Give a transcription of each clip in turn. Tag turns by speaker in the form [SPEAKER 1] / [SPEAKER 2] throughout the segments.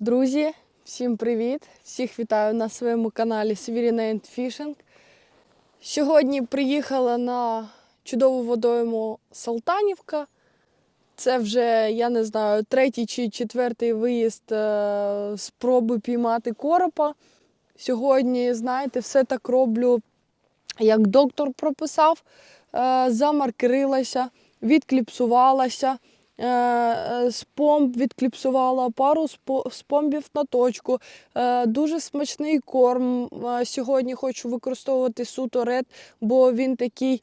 [SPEAKER 1] Друзі, всім привіт! Всіх вітаю на своєму каналі and Fishing. Сьогодні приїхала на чудову водойму Салтанівка. Це вже, я не знаю, третій чи четвертий виїзд е, спроби піймати коропа. Сьогодні, знаєте, все так роблю, як доктор прописав, е, замаркерилася, відкліпсувалася. Е, е, з помп відкліпсувала пару спо- спомбів на точку. Е, Дуже смачний корм. Сьогодні хочу використовувати суто ред, бо він такий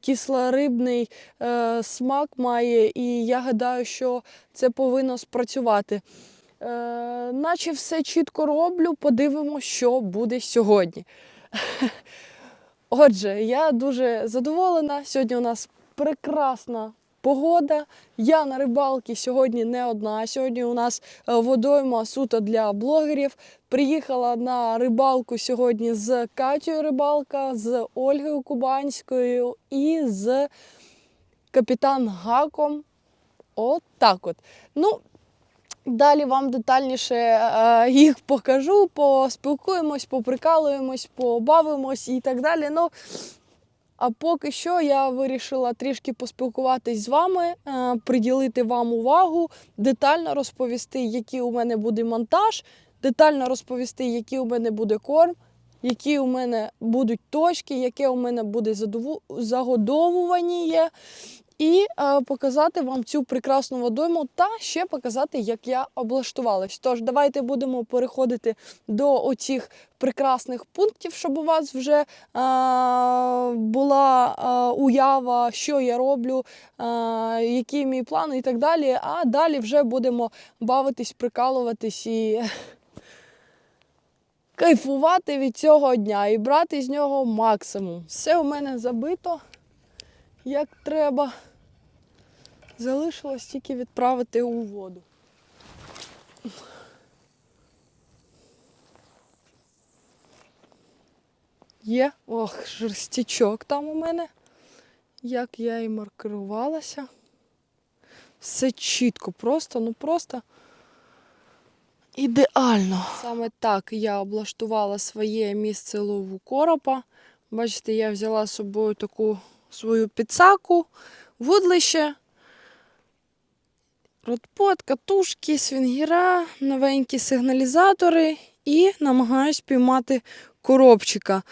[SPEAKER 1] кислорибний смак має, і я гадаю, що це повинно спрацювати. Наче все чітко роблю, подивимося, що буде сьогодні. Отже, я дуже задоволена. Сьогодні у нас прекрасна погода. Я на рибалці сьогодні не одна. Сьогодні у нас е, водойма суто для блогерів. Приїхала на рибалку сьогодні з Катєю Рибалка, з Ольгою Кубанською і з капітан Гаком. От так от. Ну, Далі вам детальніше е, їх покажу, поспілкуємось, поприкалуємось, побавимось і так далі. Ну, а поки що я вирішила трішки поспілкуватись з вами, е, приділити вам увагу, детально розповісти, який у мене буде монтаж, детально розповісти, який у мене буде корм, які у мене будуть точки, яке у мене буде загодовування. І е, показати вам цю прекрасну водойму та ще показати, як я облаштувалась. Тож, давайте будемо переходити до оцих прекрасних пунктів, щоб у вас вже е, була е, уява, що я роблю, е, який мій план і так далі. А далі вже будемо бавитись, прикалуватись і кайфувати від цього дня і брати з нього максимум. Все у мене забито як треба. Залишилось тільки відправити у воду. Є, ох, жерстячок там у мене. Як я і маркерувалася. Все чітко, просто, ну просто ідеально. Саме так я облаштувала своє місце лову коропа. Бачите, я взяла з собою таку свою підсаку, вудлище, ротпот, катушки, свінгіра, новенькі сигналізатори і намагаюсь піймати коробчика.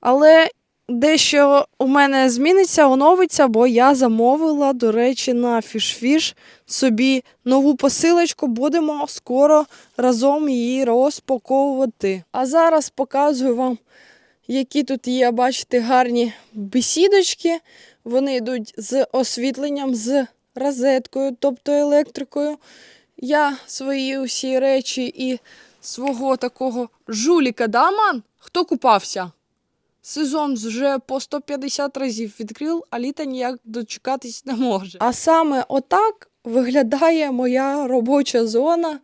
[SPEAKER 1] Але дещо у мене зміниться, оновиться, бо я замовила, до речі, на фішфіш собі нову посилочку. Будемо скоро разом її розпаковувати. А зараз показую вам які тут є, бачите, гарні бесідочки. Вони йдуть з освітленням, з розеткою, тобто електрикою. Я свої усі речі і свого такого жуліка, да, ман? Хто купався? Сезон вже по 150 разів відкрив, а літа ніяк дочекатись не може. А саме отак виглядає моя робоча зона.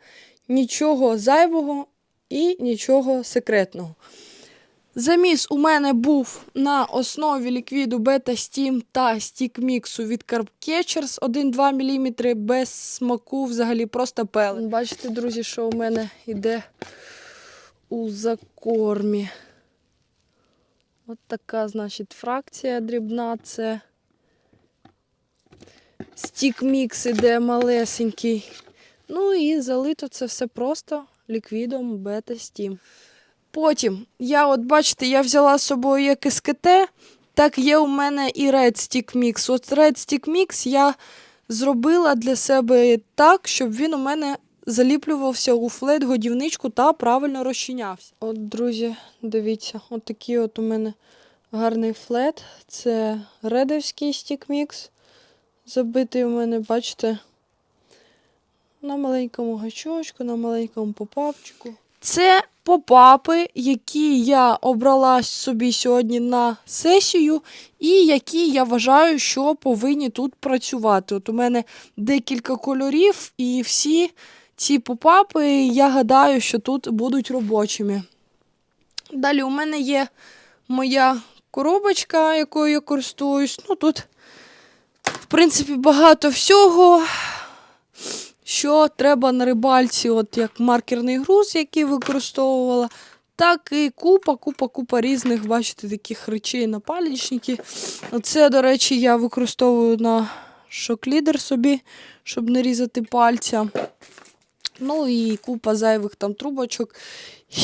[SPEAKER 1] Нічого зайвого і нічого секретного. Заміс у мене був на основі ліквіду Beta Steam та стік-міксу від Carb Catchers 1-2 мм без смаку, взагалі просто пелен. Бачите, друзі, що у мене йде у закормі. От така, значить, фракція дрібна. Це стік-мікс іде малесенький. Ну і залито це все просто ліквідом Beta Steam. Потім, я от бачите, я взяла з собою як СКТ, так є у мене і Red Stick Mix. От Red Stick Mix я зробила для себе так, щоб він у мене заліплювався у флет годівничку та правильно розчинявся. От, друзі, дивіться, от такий от у мене гарний флет. Це редовський стік мікс. Забитий у мене, бачите, на маленькому гачочку, на маленькому попапчику. Це попапи, які я обрала собі сьогодні на сесію, і які я вважаю, що повинні тут працювати. От у мене декілька кольорів, і всі ці попапи, я гадаю, що тут будуть робочими. Далі у мене є моя коробочка, якою я користуюсь. Ну, тут, в принципі, багато всього. Що треба на рибальці, от як маркерний груз, який використовувала, так і купа, купа, купа різних, бачите, таких речей на палічники. Оце, до речі, я використовую на шоклідер собі, щоб не різати пальця. Ну і купа зайвих там трубочок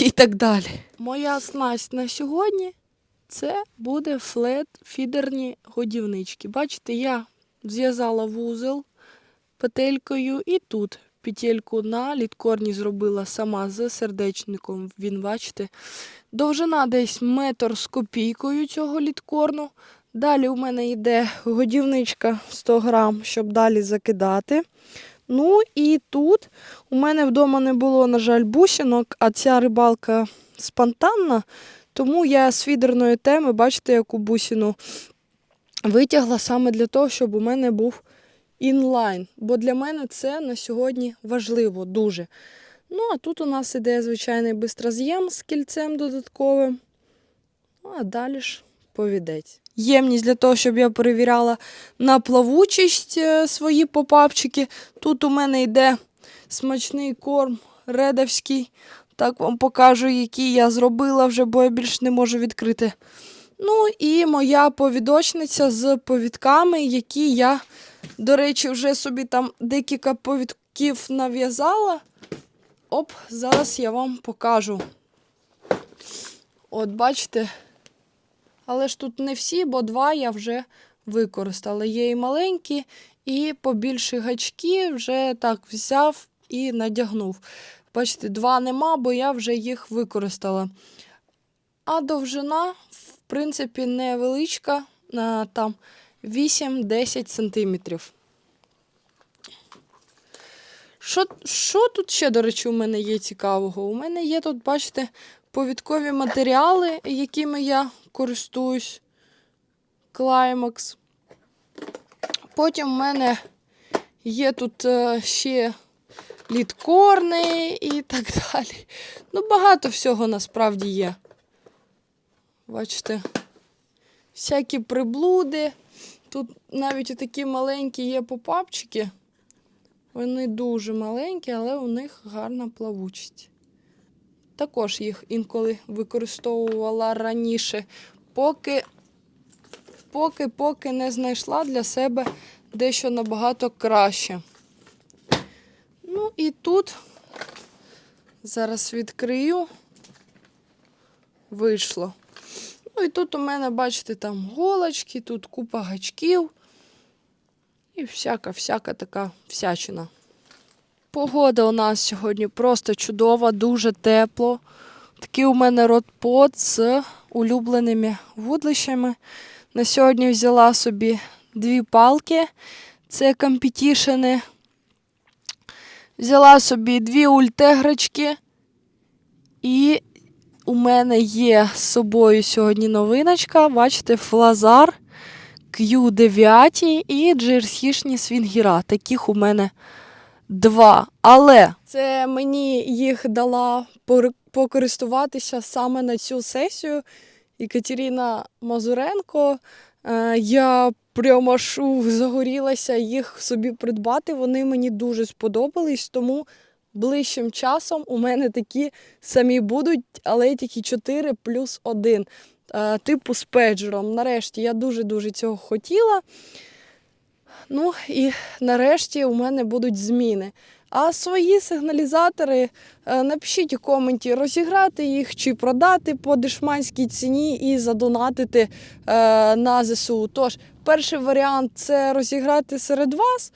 [SPEAKER 1] і так далі. Моя снасть на сьогодні це буде флет-фідерні годівнички. Бачите, я зв'язала вузел петелькою і тут петельку на літкорні зробила сама з сердечником. Він, бачите, довжина десь метр з копійкою цього літкорну. Далі у мене йде годівничка 100 грам, щоб далі закидати. Ну і тут у мене вдома не було, на жаль, бусинок, а ця рибалка спонтанна, тому я з фідерної теми, бачите, яку бусину витягла саме для того, щоб у мене був інлайн. Бо для мене це на сьогодні важливо дуже. Ну, а тут у нас іде звичайний бистроз'єм з кільцем додатковим. Ну, а далі ж повідець. Ємність для того, щоб я перевіряла на плавучість е, свої попапчики. Тут у мене йде смачний корм редовський. Так вам покажу, який я зробила вже, бо я більше не можу відкрити. Ну і моя повідочниця з повідками, які я, до речі, вже собі там декілька повідків нав'язала. Оп, зараз я вам покажу. От, бачите. Але ж тут не всі, бо два я вже використала. Є і маленькі, і побільші гачки вже так взяв і надягнув. Бачите, два нема, бо я вже їх використала. А довжина, принципі, невеличка, а, там 8-10 сантиметрів. Що, що тут ще, до речі, у мене є цікавого? У мене є тут, бачите, повідкові матеріали, якими я користуюсь. Climax. Потім в мене є тут е, ще літкорни і так далі. Ну, багато всього насправді є. Бачите, всякі приблуди. Тут навіть такі маленькі є попапчики. Вони дуже маленькі, але у них гарна плавучість. Також їх інколи використовувала раніше, поки, поки, поки не знайшла для себе дещо набагато краще. Ну і тут зараз відкрию, вийшло. Ну і тут у мене, бачите, там голочки, тут купа гачків і всяка-всяка така всячина. Погода у нас сьогодні просто чудова, дуже тепло. Такий у мене ротпот з улюбленими вудлищами. На сьогодні взяла собі дві палки. Це компетішени. Взяла собі дві ультегрочки. І у мене є з собою сьогодні новиночка. Бачите, флазар Q9 і джерсішні свінгіра. Таких у мене два. Але це мені їх дала покористуватися саме на цю сесію. Екатерина Мазуренко. Е, Я прямо аж загорілася їх собі придбати. Вони мені дуже сподобались, тому ближчим часом у мене такі самі будуть, але тільки 4 плюс 1. е, Типу з педжером. Нарешті я дуже-дуже цього хотіла. Ну і нарешті у мене будуть зміни. А свої сигналізатори е, напишіть у коменті, розіграти їх чи продати по дешманській ціні і задонатити е, на ЗСУ. Тож, перший варіант це розіграти серед вас.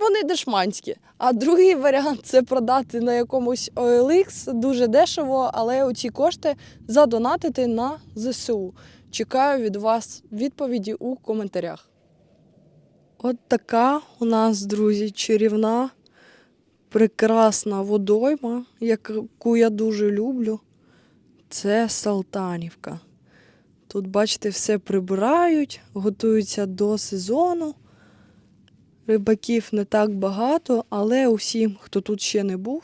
[SPEAKER 1] Вони дешманські. А другий варіант це продати на якомусь OLX дуже дешево, але оці кошти задонатити на ЗСУ. Чекаю від вас відповіді у коментарях. От така у нас, друзі, чарівна, прекрасна водойма, яку я дуже люблю. Це Салтанівка. Тут, бачите, все прибирають, готуються до сезону. Рибаків не так багато, але усім, хто тут ще не був,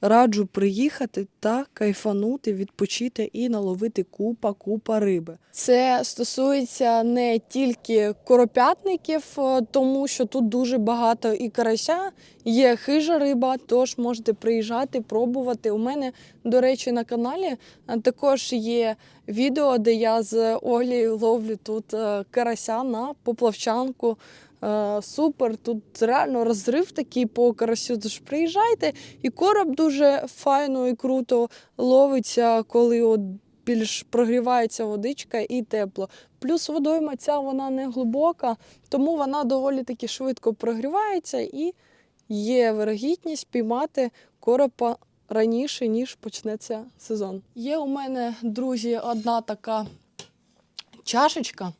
[SPEAKER 1] раджу приїхати та кайфанути, відпочити і наловити купа купа риби. Це стосується не тільки коропятників, е, тому що тут дуже багато і карася, є хижа риба, тож можете приїжджати, пробувати. У мене, до речі, на каналі е, також є відео, де я з Олею ловлю тут е, карася на поплавчанку. Е, Супер, тут реально розрив такий по карасю. Тож приїжджайте, і короб дуже файно і круто ловиться, коли от більш прогрівається водичка і тепло. Плюс водойма ця вона не глибока, тому вона доволі таки швидко прогрівається і є вирогідність піймати коропа раніше, ніж почнеться сезон. Є у мене, друзі, одна така чашечка,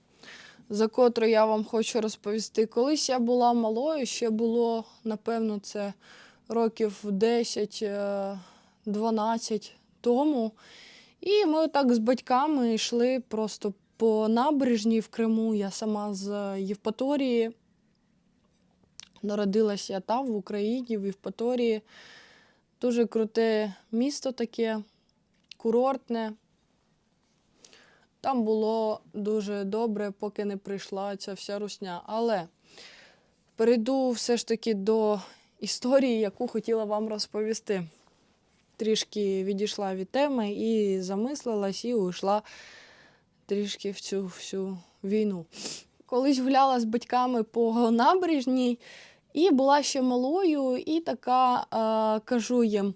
[SPEAKER 1] за котру я вам хочу розповісти. Колись я була малою, ще було, напевно, це років 10-12 тому. І ми так з батьками йшли просто по набережній в Криму. Я сама з Євпаторії. Народилася я там, в Україні, в Євпаторії. Дуже круте місто таке, курортне. Там було дуже добре, поки не прийшла ця вся русня. Але перейду все ж таки до історії, яку хотіла вам розповісти. Трішки відійшла від теми і замислилась, і уйшла трішки в цю всю війну. Колись гуляла з батьками по набережній і була ще малою, і така е, кажу їм: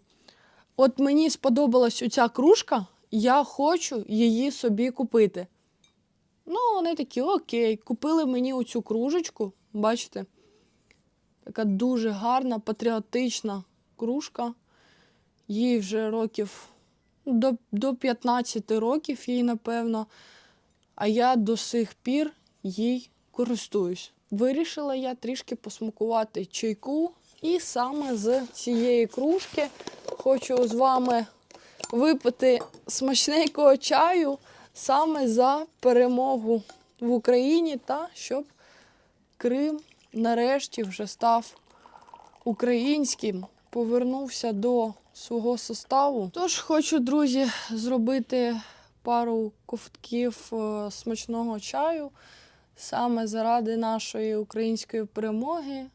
[SPEAKER 1] от мені сподобалась оця кружка, я хочу її собі купити. Ну, вони такі, окей, купили мені оцю кружечку, бачите? Така дуже гарна, патріотична кружка. Їй вже років ну, до, до 15 років, їй, напевно. А я до сих пір їй користуюсь. Вирішила я трішки посмакувати чайку, і саме з цієї кружки хочу з вами випити смачненького чаю саме за перемогу в Україні та щоб Крим нарешті вже став українським, повернувся до свого составу. Тож хочу, друзі, зробити пару ковтків е, смачного чаю саме заради нашої української перемоги,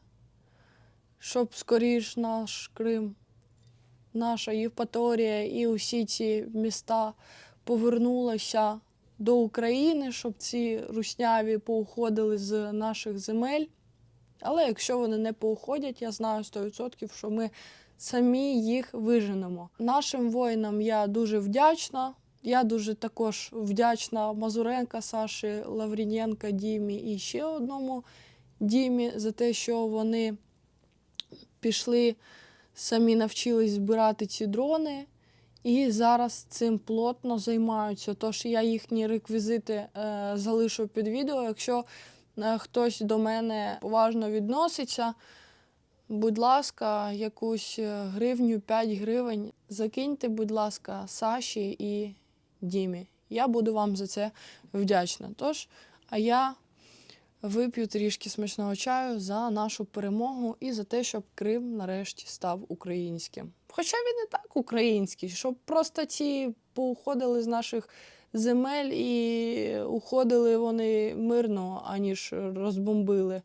[SPEAKER 1] щоб скоріш наш Крим, наша Євпаторія і усі ці міста повернулися до України, щоб ці русняві поуходили з наших земель. Але якщо вони не поуходять, я знаю 100%, що ми самі їх виженемо. Нашим воїнам я дуже вдячна. Я дуже також вдячна Мазуренка, Саші, Лавріненка, Дімі і ще одному Дімі за те, що вони пішли, самі навчились збирати ці дрони. І зараз цим плотно займаються. Тож я їхні реквізити е, залишу під відео. Якщо е, хтось до мене поважно відноситься, будь ласка, якусь е, гривню, 5 гривень. Закиньте, будь ласка, Саші і Дімі. Я буду вам за це вдячна. Тож, а я вип'ю трішки смачного чаю за нашу перемогу і за те, щоб Крим нарешті став українським. Хоча він не так український, щоб просто ці поуходили з наших земель і уходили вони мирно, аніж розбомбили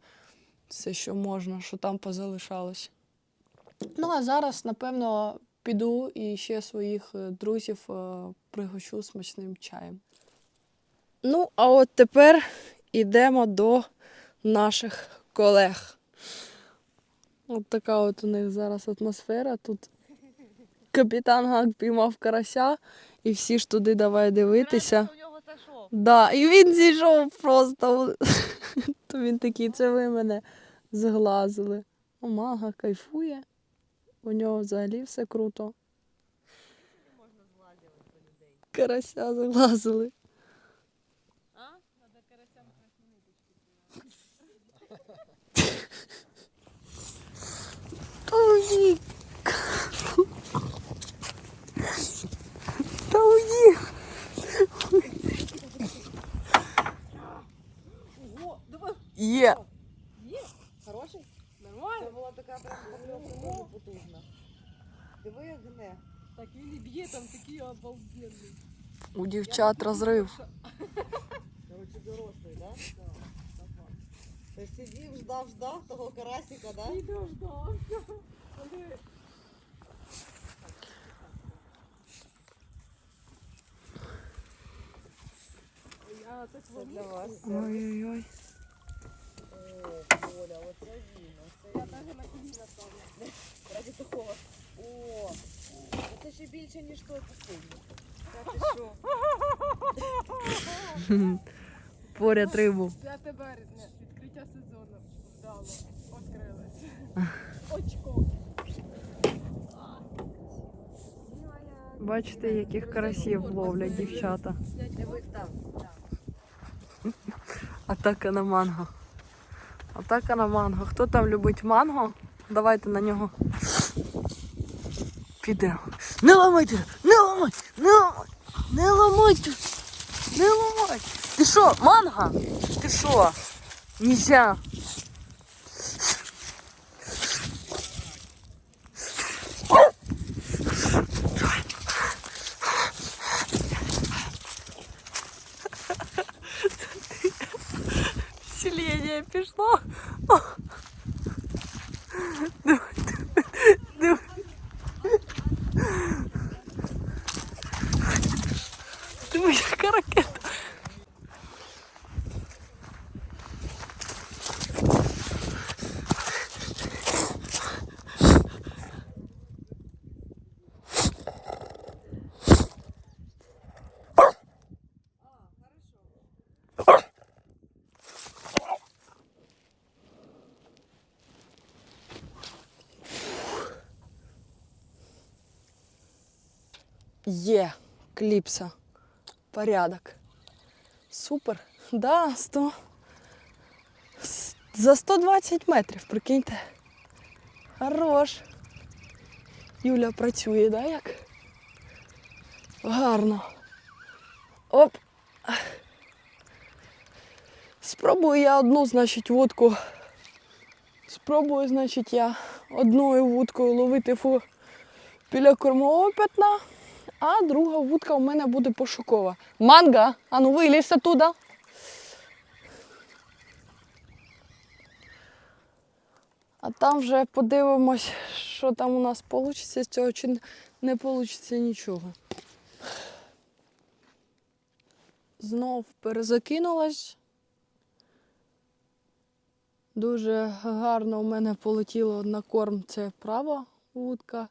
[SPEAKER 1] все, що можна, що там позалишалось. Ну а зараз, напевно, піду і ще своїх е, друзів е, пригощу смачним чаєм. Ну, а от тепер йдемо до наших колег. От така от у них зараз атмосфера. Тут капітан Гак піймав карася, і всі ж туди давай дивитися. Да, і він зійшов просто. То він такий, це ви мене зглазили. Мага кайфує. У нього взагалі все круто. Карася заглазили. Ой. Та уїх.
[SPEAKER 2] Ого, давай.
[SPEAKER 1] Є.
[SPEAKER 2] Є? Хороший? Нормально? Це була така прям покльовка дуже потужна. Диви, як гне. Так він і б'є там такий обалденний.
[SPEAKER 1] У дівчат розрив.
[SPEAKER 3] Короче, дорослий, да? Ти сидів, ждав, ждав того карасика, да?
[SPEAKER 2] І дождався.
[SPEAKER 1] Ой-ой-ой.
[SPEAKER 3] Оля, оце він,
[SPEAKER 2] Я навіть на коліна ставлю.
[SPEAKER 3] Ради такого. О, це ще більше, ніж той посильний. Та ти що?
[SPEAKER 1] Поряд рибу.
[SPEAKER 2] 5 березня, відкриття сезону. Вдало. Відкрилось. Очко.
[SPEAKER 1] Бачите, яких карасів ловлять дівчата. Атака на манго. Атака на манго. Хто там любить манго? Давайте на нього. Підемо. Не ламайте! Не ламайте! Не ламайте! Не ламайте! Не ламайте! Ти що, манго? Ти що? Нельзя! Пішло. Є кліпса. Порядок. Супер. Да, 100. За 120 метрів, прикиньте. Хорош. Юля працює, да, як? Гарно. Оп. Спробую я одну, значить, вудку. Спробую, значить, я одною вудкою ловити фу біля кормового пятна, а друга вудка у мене буде пошукова. Манга, а ну вилізь оттуда. А там вже подивимось, що там у нас вийде з цього, чи не вийде нічого. Знов перезакинулась. Дуже гарно у мене полетіло на корм. Це права вудка.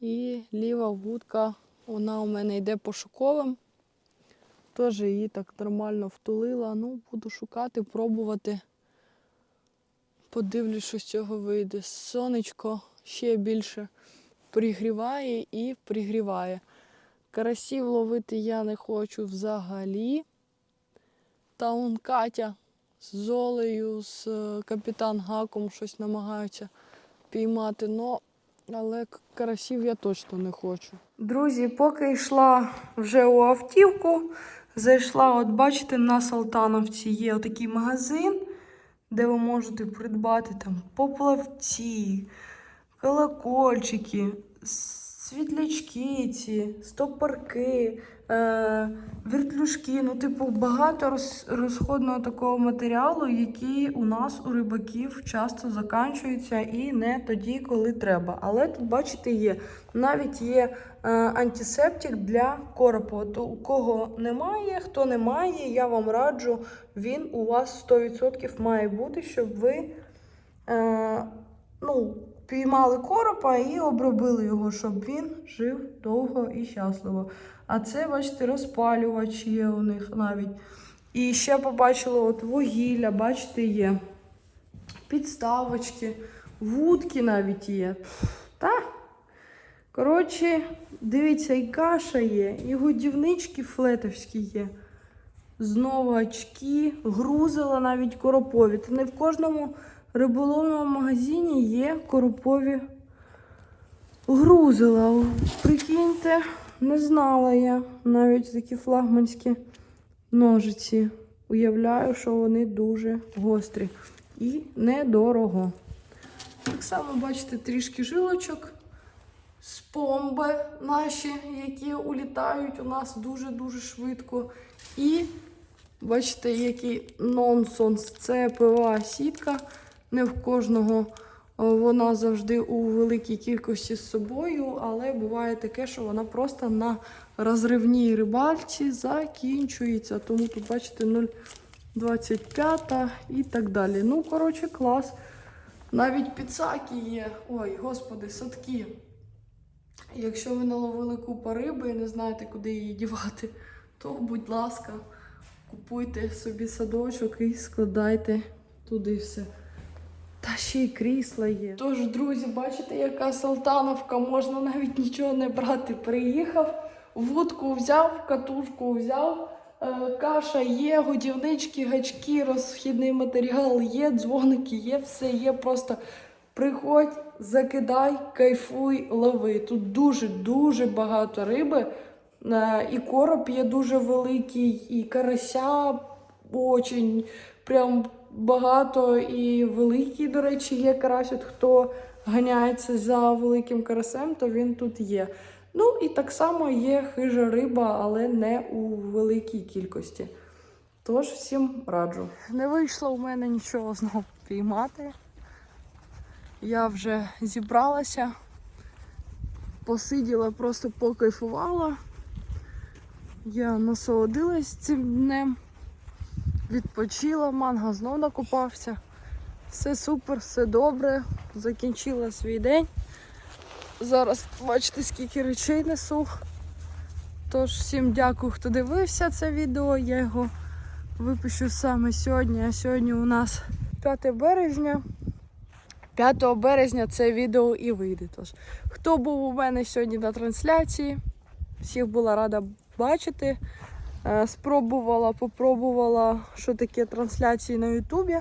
[SPEAKER 1] І ліва вудка, вона у мене йде пошуковим. Теж її так нормально втулила. Ну, буду шукати, пробувати. Подивлюсь, що з цього вийде. Сонечко ще більше пригріває і пригріває. Карасів ловити я не хочу взагалі. Та он Катя з Золею, з е, капітан Гаком щось намагаються піймати. Но але карасів я точно не хочу. Друзі, поки йшла вже у автівку, зайшла, от бачите, на Салтановці є отакий магазин, де ви можете придбати там поплавці, колокольчики, світлячки ці, стопорки, е, вертлюжки. Ну, типу, багато роз, розходного такого матеріалу, який у нас у рибаків часто заканчується і не тоді, коли треба. Але тут, бачите, є. Навіть є е, антисептик для коропу. От у кого немає, хто не має, я вам раджу, він у вас 100% має бути, щоб ви е, ну, піймали коропа і обробили його, щоб він жив довго і щасливо. А це, бачите, розпалювач є у них навіть. І ще побачила от вугілля, бачите, є. Підставочки, вудки навіть є. Та. Коротше, дивіться, і каша є, і годівнички флетовські є. Знову очки, грузила навіть коропові. Та не в кожному риболовному магазині є коропові грузила. Прикиньте, не знала я навіть такі флагманські ножиці. Уявляю, що вони дуже гострі і недорого. Так само, бачите, трішки жилочок. спомби наші, які улітають у нас дуже-дуже швидко. І бачите, який нонсенс. Це пива сітка. Не в кожного вона завжди у великій кількості з собою, але буває таке, що вона просто на розривній рибальці закінчується. Тому тут, бачите, 0,25 і так далі. Ну, коротше, клас. Навіть підсаки є. Ой, господи, садки. Якщо ви наловили купу риби і не знаєте, куди її дівати, то, будь ласка, купуйте собі садочок і складайте туди все. Та ще й крісла є. Тож, друзі, бачите, яка салтановка, можна навіть нічого не брати. Приїхав, вудку взяв, катушку взяв, е, каша є, годівнички, гачки, розхідний матеріал є, дзвоники є, все є. Просто приходь, закидай, кайфуй, лови. Тут дуже-дуже багато риби. Е, І короб є дуже великий, і карася очень прям багато. І великий, до речі, є карась. От хто ганяється за великим карасем, то він тут є. Ну і так само є хижа риба, але не у великій кількості. Тож всім раджу. Не вийшло у мене нічого знову піймати. Я вже зібралася, посиділа, просто покайфувала. Я насолодилась цим днем, відпочила, манга знов накупався. Все супер, все добре. Закінчила свій день. Зараз бачите, скільки речей несу. Тож всім дякую, хто дивився це відео. Я його випущу саме сьогодні. А сьогодні у нас 5 березня. 5 березня це відео і вийде. Тож, хто був у мене сьогодні на трансляції, всіх була рада бачити. Е, Спробувала, попробувала, що таке трансляції на Ютубі.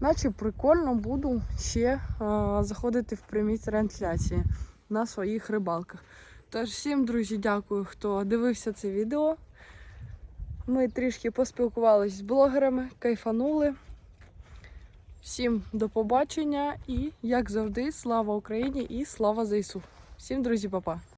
[SPEAKER 1] Наче прикольно буду ще е, заходити в прямі трансляції на своїх рибалках. Тож всім, друзі, дякую, хто дивився це відео. Ми трішки поспілкувалися з блогерами, кайфанули. Всім до побачення і, як завжди, слава Україні і слава ЗСУ. Всім, друзі, па-па!